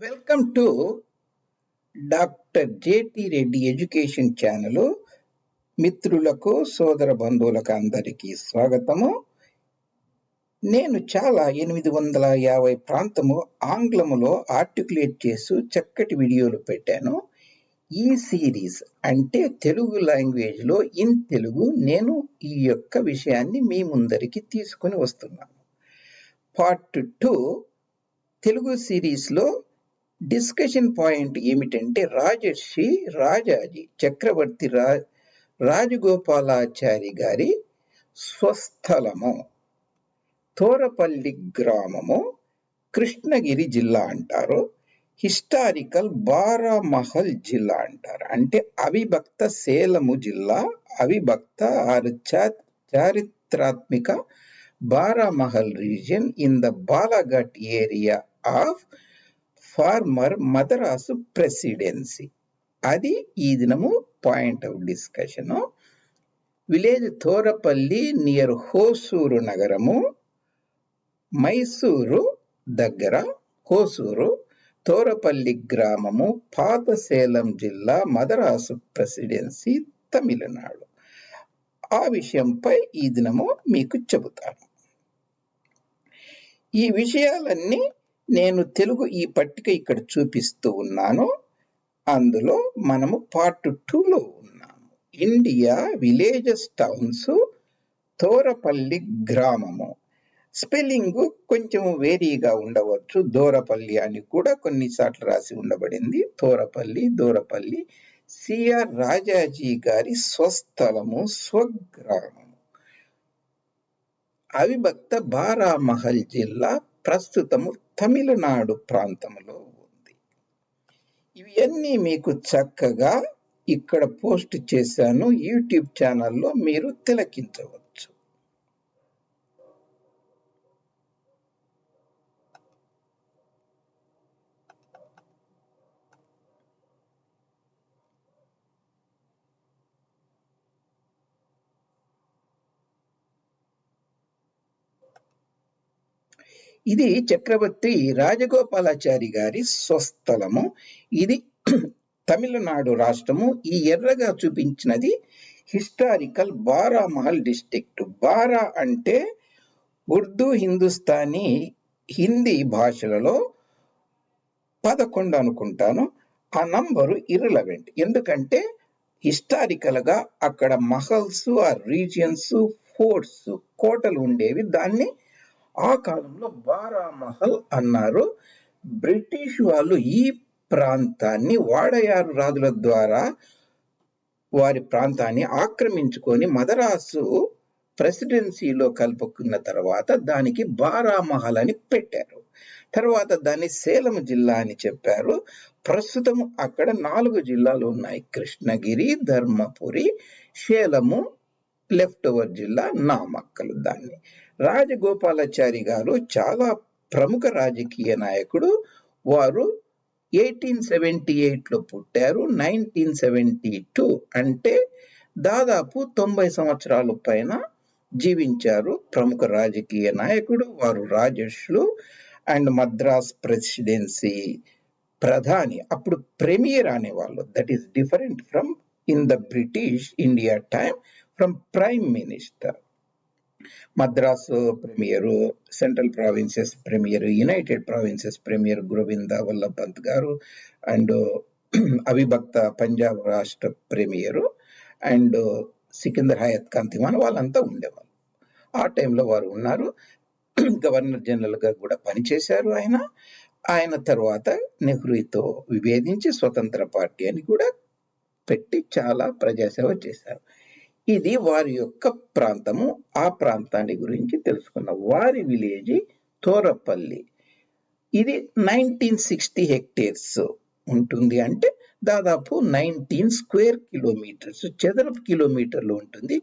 Welcome to doctor J T Reddy education channel. మిత్రులకు సోదర బంధువులకు అందరికీ స్వాగతము. నేను చాలా ఎనిమిది వందల యాభై ప్రాంతము ఆంగ్లములో ఆర్టికులేట్ చేస్తూ చక్కటి వీడియోలు పెట్టాను. ఈ సిరీస్ అంటే తెలుగు లాంగ్వేజ్లో ఇన్ తెలుగు నేను ఈ యొక్క విషయాన్ని మీ ముందరికి తీసుకొని వస్తున్నాను. పార్ట్ టూ తెలుగు సిరీస్లో డిస్కషన్ పాయింట్ ఏమిటంటే రాజర్షి రాజాజీ చక్రవర్తి రా రాజగోపాలాచారి గారి స్వస్థలము. తోరపల్లి గ్రామము కృష్ణగిరి జిల్లా అంటారు. హిస్టారికల్ బారామహల్ జిల్లా అంటారు. అంటే అవిభక్త సేలము జిల్లా అవిభక్త చారిత్రాత్మిక Baramahal region in the Balaghat area of former Madras presidency. అది ఈ దినము point of discussion. Village Thorapalli near Hosur నగరము మైసూరు దగ్గర హోసూరు తోరపల్లి గ్రామము పాతసేలం జిల్లా మదరాసు ప్రెసిడెన్సీ తమిళనాడు. ఆ విషయంపై ఈ దినము మీకు చెబుతాను. ఈ విషయాలన్నీ నేను తెలుగు ఈ పట్టిక ఇక్కడ చూపిస్తూ ఉన్నాను. అందులో మనము పార్ట్ టూలో ఉన్నాము. ఇండియా విలేజెస్ టౌన్స్ తోరపల్లి గ్రామము స్పెల్లింగ్ కొంచెం వేరీగా ఉండవచ్చు. దూరపల్లి అని కూడా కొన్నిసార్లు రాసి ఉండబడింది. తోరపల్లి దూరపల్లి సిఆర్ రాజాజీ గారి స్వస్థలము స్వగ్రామము. అవిభక్త బారామహల్ జిల్లా ప్రస్తుతము తమిళనాడు ప్రాంతంలో ఉంది. ఇవన్నీ మీకు చక్కగా ఇక్కడ పోస్ట్ చేశాను. యూట్యూబ్ ఛానల్లో మీరు తిలకించవచ్చు. ఇది చక్రవర్తి రాజగోపాలాచారి గారి స్వస్థలము. ఇది తమిళనాడు రాష్ట్రము. ఈ ఎర్రగా చూపించినది హిస్టారికల్ బారామహల్ డిస్టిక్ట్ బారా అంటే ఉర్దూ హిందుస్థానీ హిందీ భాషలలో పదకొండు అనుకుంటాను. ఆ నంబరు ఇర్రిలవెంట్. ఎందుకంటే హిస్టారికల్గా అక్కడ మహల్స్ ఆ రీజియన్స్ ఫోర్ట్స్ కోటలు ఉండేవి. దాన్ని ఆ కాలంలో బారామహల్ అన్నారు. బ్రిటిష్ వాళ్ళు ఈ ప్రాంతాన్ని వాడయారు రాజుల ద్వారా వారి ప్రాంతాన్ని ఆక్రమించుకొని మదరాసు ప్రెసిడెన్సీలో కలుపుకున్న తర్వాత దానికి బారామహల్ అని పెట్టారు. తర్వాత దాన్ని సేలం జిల్లా అని చెప్పారు. ప్రస్తుతం అక్కడ నాలుగు జిల్లాలు ఉన్నాయి. కృష్ణగిరి ధర్మపురి సేలము లెఫ్ట్ ఓవర్ జిల్లా నామక్కలు దాన్ని. రాజగోపాలాచారి గారు చాలా ప్రముఖ రాజకీయ నాయకుడు. వారు ఎయిటీన్ సెవెంటీ ఎయిట్లో పుట్టారు. నైన్టీన్ సెవెంటీ టూ అంటే దాదాపు తొంభై సంవత్సరాల పైన జీవించారు ప్రముఖ రాజకీయ నాయకుడు. వారు రాజర్షులు అండ్ మద్రాస్ ప్రెసిడెన్సీ ప్రధాని. అప్పుడు ప్రీమియర్ అనేవాళ్ళు. That is different from in the British India time from prime minister. Madras premier central provinces premier united provinces premier Govind Vallabh Pant garu and అవిభక్త Punjab రాష్ట్ర ప్రీమియర్ అండ్ సికిందర్ హయత్ కాంతిమాన్ వాళ్ళంతా ఉండేవాళ్ళు. ఆ టైంలో వారు ఉన్నారు. గవర్నర్ జనరల్గా కూడా పనిచేశారు ఆయన. ఆయన తర్వాత నెహ్రూతో విభేదించి స్వతంత్ర పార్టీ అని కూడా పెట్టి చాలా ప్రజాసేవ చేశారు. ఇది వారి యొక్క ప్రాంతము. ఆ ప్రాంతాన్ని గురించి తెలుసుకున్న వారి విలేజ్ తోరపల్లి. ఇది నైన్టీన్ సిక్స్టీ హెక్టేర్స్ ఉంటుంది అంటే దాదాపు నైన్టీన్ స్క్వేర్ కిలోమీటర్స్ చదరపు కిలోమీటర్లు ఉంటుంది.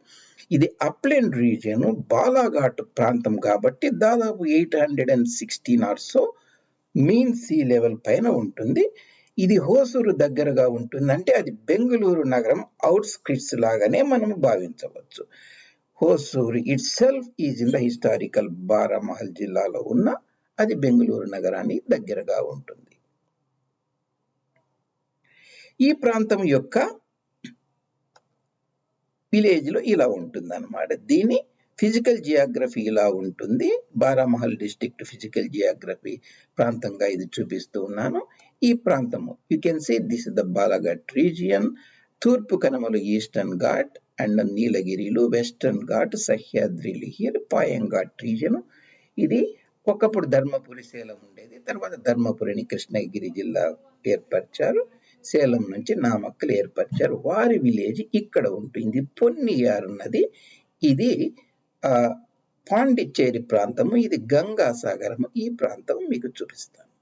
ఇది అప్లెండ్ రీజియన్ బాలాఘాట్ ప్రాంతం కాబట్టి దాదాపు eight hundred and sixteen or so mean sea level పైన ఉంటుంది. ఇది హోసూరు దగ్గరగా ఉంటుందంటే అది బెంగళూరు నగరం అవుట్స్క్రిట్స్ లాగానే మనం భావించవచ్చు. Hosur itself is in the historical Baramahal జిల్లాలో ఉన్న అది బెంగళూరు నగరానికి దగ్గరగా ఉంటుంది. ఈ ప్రాంతం యొక్క విలేజ్లో ఇలా ఉంటుంది అనమాట దీని ఫిజికల్ జియోగ్రఫీ ఇలా ఉంటుంది. బారామహల్ డిస్టిక్ట్ ఫిజికల్ జియోగ్రఫీ ప్రాంతంగా ఇది చూపిస్తూ ఉన్నాను. ఈ ప్రాంతము. You can see this the Balaghat region తూర్పు కనుమలు ఈస్టర్న్ ఘాట్ అండ్ నీలగిరిలు వెస్టర్న్ ఘాట్ సహ్యాద్రిలు హియర్ పాయంఘాట్ రీజియన్ ఇది ఒకప్పుడు ధర్మపురి సేలం ఉండేది. తర్వాత ధర్మపురిని కృష్ణగిరి జిల్లా ఏర్పరిచారు. సేలం నుంచి నామక్కలు ఏర్పరిచారు. వారి విలేజ్ ఇక్కడ ఉంటుంది. పొన్నియార్ ఉన్నది ఇది ఆ పాండిచ్చేరి ప్రాంతము. ఇది గంగా సాగరము ఈ ప్రాంతం మీకు చూపిస్తాను.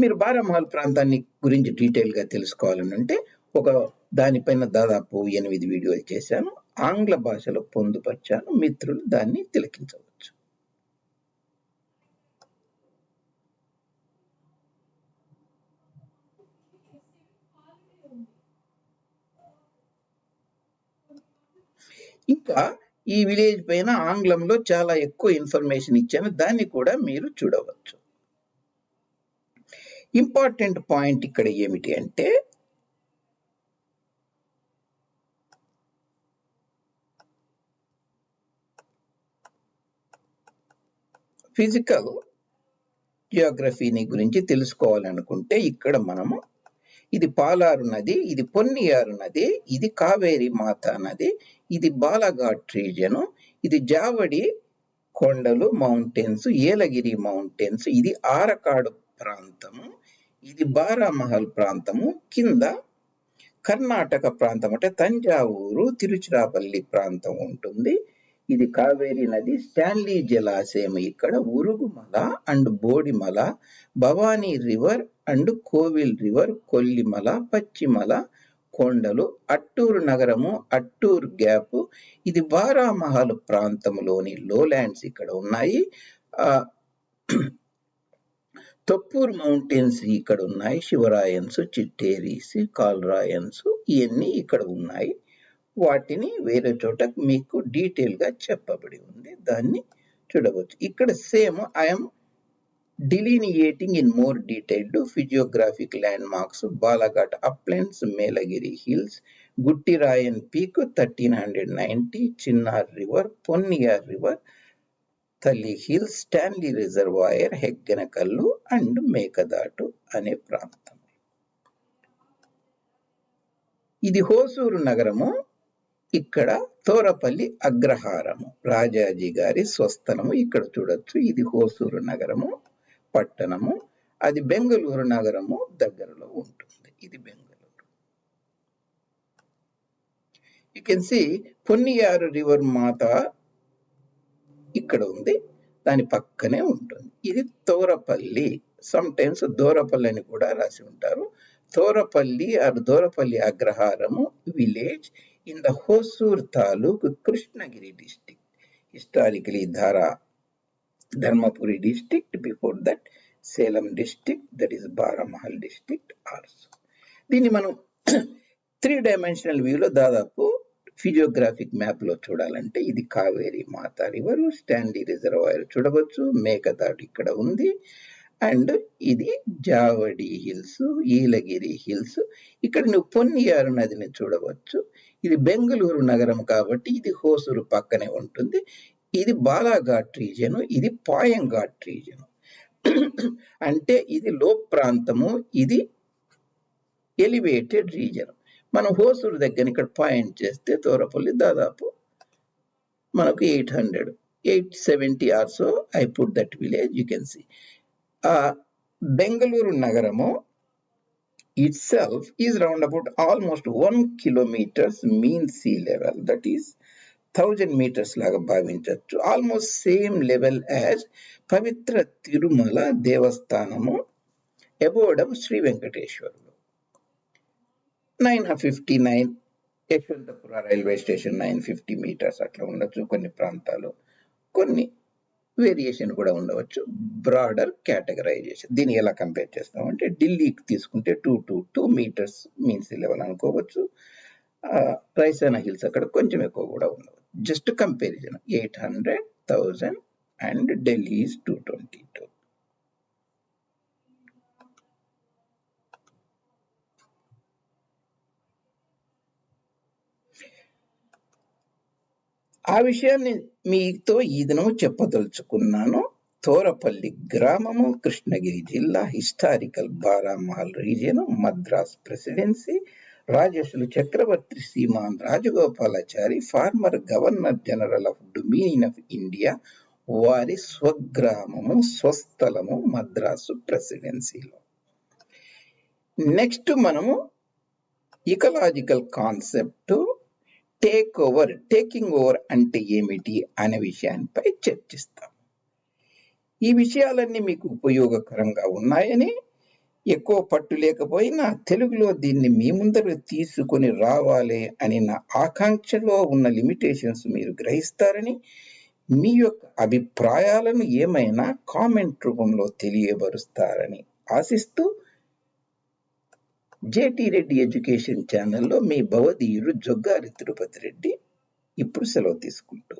మీరు బారామహల్ ప్రాంతాన్ని గురించి డీటెయిల్గా తెలుసుకోవాలని అంటే ఒక దానిపైన దాదాపు ఎనిమిది వీడియోలు చేశాను. ఆంగ్ల భాషలో పొందుపరిచాను. మిత్రులు దాన్ని తిలకించవచ్చు. ఇంకా ఈ విలేజ్ పైన ఆంగ్లంలో చాలా ఎక్కువ ఇన్ఫర్మేషన్ ఇచ్చాను. దాన్ని కూడా మీరు చూడవచ్చు. ఇంపార్టెంట్ పాయింట్ ఇక్కడ ఏమిటి అంటే ఫిజికల్ జియోగ్రఫీని గురించి తెలుసుకోవాలనుకుంటే ఇక్కడ మనము ఇది పాలారు నది ఇది పొన్నియారు నది ఇది కావేరి మాత నది ఇది బాలాఘాట్ రీజను ఇది జావడి కొండలు మౌంటైన్స్ ఏలగిరి మౌంటైన్స్ ఇది ఆరకాడు ప్రాంతము. ఇది బారామహల్ ప్రాంతము. కింద కర్ణాటక ప్రాంతం అంటే తంజావూరు తిరుచిరాపల్లి ప్రాంతం ఉంటుంది. ఇది కావేరి నది స్టాన్లీ జలాశయం ఇక్కడ Urugumala and Bodimala Bhavani river and Kovil river Kollimala Pachimala కొండలు అట్టూరు నగరము అట్టూరు గ్యాప్. ఇది బారామహల్ ప్రాంతంలోని లోలాండ్స్ ఇక్కడ ఉన్నాయి. ఆ తప్పూర్ మౌంటైన్స్ ఇక్కడ ఉన్నాయి. శివరాయన్స్ చిట్టేరీస్ కాల్రాయన్స్ ఇవన్నీ ఇక్కడ ఉన్నాయి. వాటిని వేరే చోట మీకు డీటెయిల్గా చెప్పబడి ఉంది. దాన్ని చూడవచ్చు. ఇక్కడ same I'm delineating in more detailed physiographic landmarks Balaghat uplands Melagiri hills Guttirayan peak thirteen hundred ninety Chinnar river Ponniyar river Thalli hill Stanley reservoir Hogenakkal and Mekedatu అనే ప్రాంతం. ఇది హోసూరు నగరము ఇక్కడ తోరపల్లి అగ్రహారము. రాజాజీ గారి స్వస్థలము ఇక్కడ చూడొచ్చు. ఇది హోసూరు నగరము పట్టణము. అది బెంగళూరు నగరము దగ్గరలో ఉంటుంది. ఇది Bengaluru. You can see Ponniyar river మాత ఇక్కడ ఉంది దాని పక్కనే ఉంటుంది. ఇది తోరపల్లి సమ్ టైమ్స్ దూరపల్లి అని కూడా రాసి ఉంటారు. Thorapalli or Durapalli అగ్రహారము village in the Hosur taluk Krishnagiri district historically Dhara Dharmapuri district before that Salem district that is Baramahal district also దీన్ని మనం త్రీ డైమెన్షనల్ వ్యూలో దాదాపు ఫిజియోగ్రాఫిక్ మ్యాప్లో చూడాలంటే ఇది కావేరి మాత రివర్ స్టాండీ రిజర్వాయర్ చూడవచ్చు మేకతాడు ఇక్కడ ఉంది. అండ్ ఇది జావడి హిల్స్ ఈలగిరి హిల్స్. ఇక్కడ నువ్వు పొన్నియారు నదిని చూడవచ్చు. ఇది బెంగళూరు నగరం కాబట్టి ఇది హోసూరు పక్కనే ఉంటుంది. ఇది బాలాఘాట్ రీజను ఇది పాయంఘాట్ రీజను అంటే ఇది లో ప్రాంతము ఇది ఎలివేటెడ్ రీజన్ మనం హోసూరు దగ్గర ఇక్కడ పాయింట్ చేస్తే తోరపల్లి దాదాపు మనకు eight hundred eight seventy or so I put that village you can see. Bengaluru నగరము itself is round about almost one kilometres mean sea level that is thousand metres లాగా భావించవచ్చు. Almost same level as పవిత్ర తిరుమల దేవస్థానము abode Shri వెంకటేశ్వరుడు nine fifty nine Yeshwantpur railway station nine fifty metres అట్లా ఉండొచ్చు. కొన్ని ప్రాంతాలు కొన్ని వేరియేషన్ కూడా ఉండవచ్చు. Broader categorisation. దీన్ని ఎలా కంపేర్ చేస్తామంటే ఢిల్లీకి తీసుకుంటే two two two metres means level అనుకోవచ్చు. రైసానా హిల్స్ అక్కడ కొంచెం ఎక్కువ కూడా ఉండవచ్చు. Just comparison eight hundred thousand and Delhi is two two. ఆ విషయాన్ని మీతో ఈ దినము చెప్పదలుచుకున్నాను. తోరపల్లి గ్రామము కృష్ణగిరి జిల్లా historical Baramahal region Madras presidency రాజేశులు Chakravarti Shriman Rajagopalachari former governor general of dominion of India వారి స్వగ్రామము స్వస్థలము మద్రాసు ప్రెసిడెన్సీలో. నెక్స్ట్ మనము ecological concept take over taking over అంటే ఏమిటి అనే విషయాన్నిపై చర్చిస్తాం. ఈ విషయాలన్నీ మీకు ఉపయోగకరంగా ఉన్నాయని ఎక్కువ పట్టు లేకపోయినా తెలుగులో దీన్ని మీ ముందర తీసుకొని రావాలి అని నా ఆకాంక్షలో ఉన్న లిమిటేషన్స్ మీరు గ్రహిస్తారని మీ యొక్క అభిప్రాయాలను ఏమైనా కామెంట్ రూపంలో తెలియబరుస్తారని ఆశిస్తూ జేటీ రెడ్డి ఎడ్యుకేషన్ ఛానల్లో మీ భవదీయుడు జొగ్గారి తిరుపతి రెడ్డి ఇప్పుడు సెలవు తీసుకుంటూ